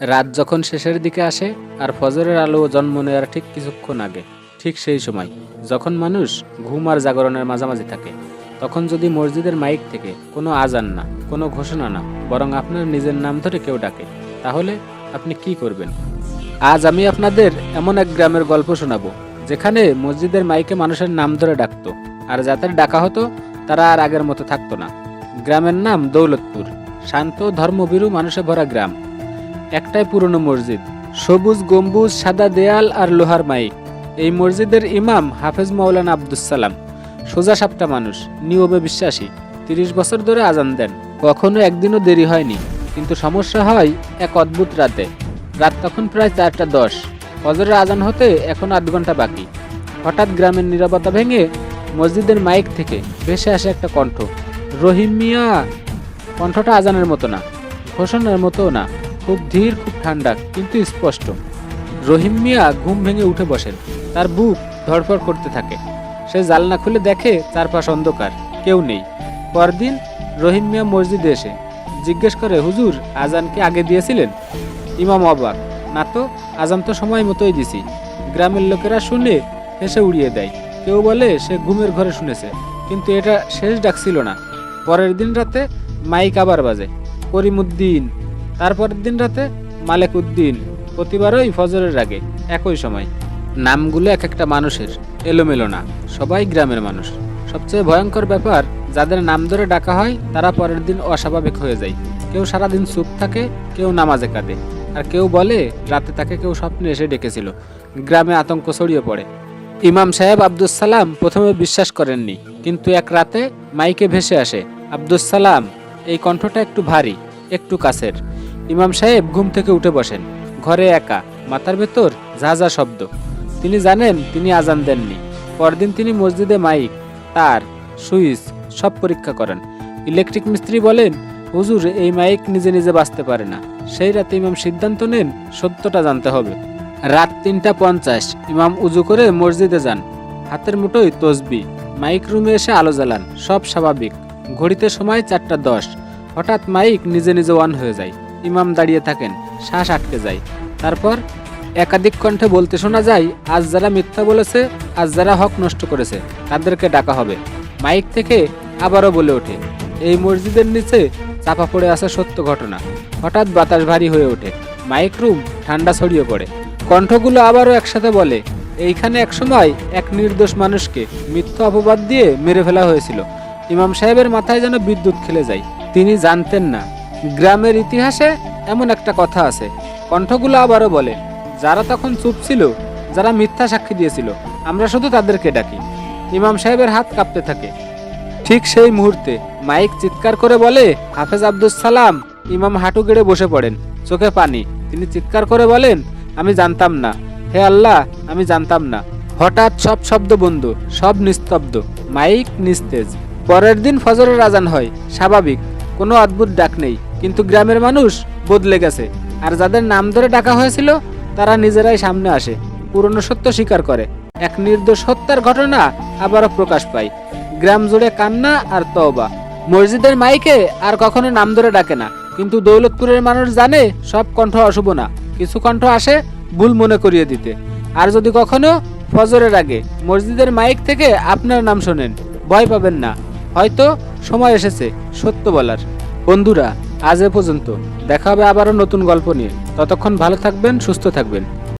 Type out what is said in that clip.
রাত যখন শেষের দিকে আসে আর ফজরের আলো জন্ম নেওয়ার ঠিক কিছুক্ষণ আগে, ঠিক সেই সময়, যখন মানুষ ঘুম আর জাগরণের মাঝামাঝি থাকে, তখন যদি মসজিদের মাইক থেকে কোনো আজান না, কোনো ঘোষণা না, বরং আপনার নিজের নাম ধরে কেউ ডাকে, তাহলে আপনি কি করবেন? আজ আমি আপনাদের এমন এক গ্রামের গল্প শোনাবো, যেখানে মসজিদের মাইকে মানুষের নাম ধরে ডাকতো, আর যাদের ডাকা হতো, তারা আর আগের মতো থাকতো না। গ্রামের নাম দৌলতপুর। শান্ত ধর্মবিরু মানুষে ভরা গ্রাম। একটাই পুরনো মসজিদ। সবুজ, গম্বুজ, সাদা দেয়াল আর লোহার মাইক। এই মসজিদের ইমাম হাফেজ মাওলানা আব্দুস সালাম। সোজা সাপটা মানুষ নিয়মে বিশ্বাসী। তিরিশ বছর ধরে আজান দেন। কখনো একদিনও দেরি হয়নি। কিন্তু সমস্যা হয় এক অদ্ভুত রাতে। রাত তখন প্রায় চারটা দশ। ফজরের আজান হতে এখন আধ ঘণ্টা বাকি। হঠাৎ গ্রামের নিরাপত্তা ভেঙে মসজিদের মাইক থেকে ভেসে আসে একটা কণ্ঠ। রহিম মিয়া! কণ্ঠটা আজানের মতো না, ঘোষণার মতো না। খুব ধীর, খুব ঠান্ডা, কিন্তু স্পষ্ট। রহিম মিয়া ঘুম ভেঙে উঠে বসেন। তার বুক ধড়ফড় করতে থাকে। সে জালনা খুলে দেখে চারপাশ অন্ধকার, কেউ নেই। পরদিন রহিম মিয়া মসজিদে এসে জিজ্ঞেস করে, হুজুর আজানকে আগে দিয়েছিলেন? ইমাম অবাক, না তো, আজান তো সময় মতোই দিছি। গ্রামের লোকেরা শুনে হেসে উড়িয়ে দেয়। কেউ বলে, সে ঘুমের ঘরে শুনেছে, কিন্তু এটা শেষ ডাক ছিল না। পরের দিন রাতে মাইক আবার বাজে। করিমুদ্দিন তারপরের দিন রাতে মালেক উদ্দিন প্রতিবারই ফজরের আগে একই সময়। নামগুলো এক একটা মানুষের, এলোমেলো না, সবাই গ্রামের মানুষ। সবচেয়ে ভয়ঙ্কর ব্যাপার, যাদের নাম ধরে ডাকা হয়, তারা পরের দিন অস্বাভাবিক হয়ে যায়। কেউ সারাদিন চুপ থাকে, কেউ নামাজে কাঁদে। আর কেউ বলে, রাতে তাকে কেউ স্বপ্নে এসে ডেকেছিল। গ্রামে আতঙ্ক ছড়িয়ে পড়ে। ইমাম সাহেব আব্দুস সালাম প্রথমে বিশ্বাস করেননি, কিন্তু এক রাতে মাইকে ভেসে আসে, আব্দুস সালাম, এই কণ্ঠটা একটু ভারী, একটু কাছের। ইমাম সাহেব ঘুম থেকে উঠে বসেন। ঘরে একা, মাথার ভেতর ঝাঝা শব্দ। তিনি জানেন তিনি আজান দেননি। পরদিন তিনি মসজিদে মাইক, তার, সুইচ সব পরীক্ষা করেন। ইলেকট্রিক মিস্ত্রি বলেন, হুজুর, এই মাইক নিজে নিজে বাঁচতে পারে না। সেই রাতে ইমাম সিদ্ধান্ত নেন, সত্যটা জানতে হবে। রাত তিনটা পঞ্চাশ, ইমাম উজু করে মসজিদে যান। হাতের মুঠোয় তসবি, মাইক রুমে এসে আলো জ্বালান, সব স্বাভাবিক। ঘড়িতে সময় চারটা দশ, হঠাৎ মাইক নিজে নিজে অন হয়ে যায়। ইমাম দাঁড়িয়ে থাকেন, শ্বাস আটকে যায়। তারপর একাধিক কণ্ঠে বলতে শোনা যায়, আজ যারা মিথ্যা বলেছে, আজ যারা হক নষ্ট করেছে, তাদেরকে ডাকা হবে। মাইক থেকে আবারও বলে ওঠে, এই মসজিদের নিচে চাপা পড়ে আসা সত্য ঘটনা। হঠাৎ বাতাস ভারী হয়ে ওঠে। মাইক রুম ঠান্ডা ছড়িয়ে পড়ে। কণ্ঠগুলো আবারও একসাথে বলে, এইখানে একসময় এক নির্দোষ মানুষকে মিথ্যা অপবাদ দিয়ে মেরে ফেলা হয়েছিল। ইমাম সাহেবের মাথায় যেন বিদ্যুৎ খেলে যায়। তিনি জানতেন না। গ্রামের ইতিহাসে এমন একটা কথা আছে। কণ্ঠগুলো আবারও বলে, যারা তখন চুপ ছিল, যারা মিথ্যা সাক্ষী দিয়েছিল, আমরা শুধু তাদেরকে ডাকি। ইমাম সাহেবের হাত কাঁপতে থাকে। ঠিক সেই মুহূর্তে মাইক চিৎকার করে বলে, হাফেজ আব্দুস সালাম, ইমাম হাঁটু গেড়ে বসে পড়েন, চোখে পানি। তিনি চিৎকার করে বলেন, আমি জানতাম না। হে আল্লাহ, আমি জানতাম না। হঠাৎ সব শব্দ বন্ধ, সব নিস্তব্ধ। মাইক নিস্তেজ। পরের দিন ফজরের আজান হয়, স্বাভাবিক, কোনো অদ্ভুত ডাক নেই। কিন্তু গ্রামের মানুষ বদলে গেছে। আর যাদের নাম ধরে ডাকা হয়েছিল, তারা নিজেরাই সামনে আসে। পুরনো সত্য স্বীকার করে। এক নির্দোষ হত্যার ঘটনা আবারও প্রকাশ পায়। গ্রাম জুড়ে কান্না আর তওবা। মসজিদের মাইকে আর কখনো নাম ধরে ডাকে না। কিন্তু দৌলতপুরের মানুষ জানে সব কণ্ঠ অশুভ না। কিছু কণ্ঠ আসে ভুল মনে করিয়ে দিতে। আর যদি কখনো ফজরের আগে মসজিদের মাইক থেকে আপনার নাম শোনেন, ভয় পাবেন না। হয়তো সময় এসেছে সত্য বলার। বন্ধুরা, আজ এ পর্যন্ত। দেখা হবে আবারও নতুন গল্প নিয়ে। ততক্ষণ ভালো থাকবেন, সুস্থ থাকবেন।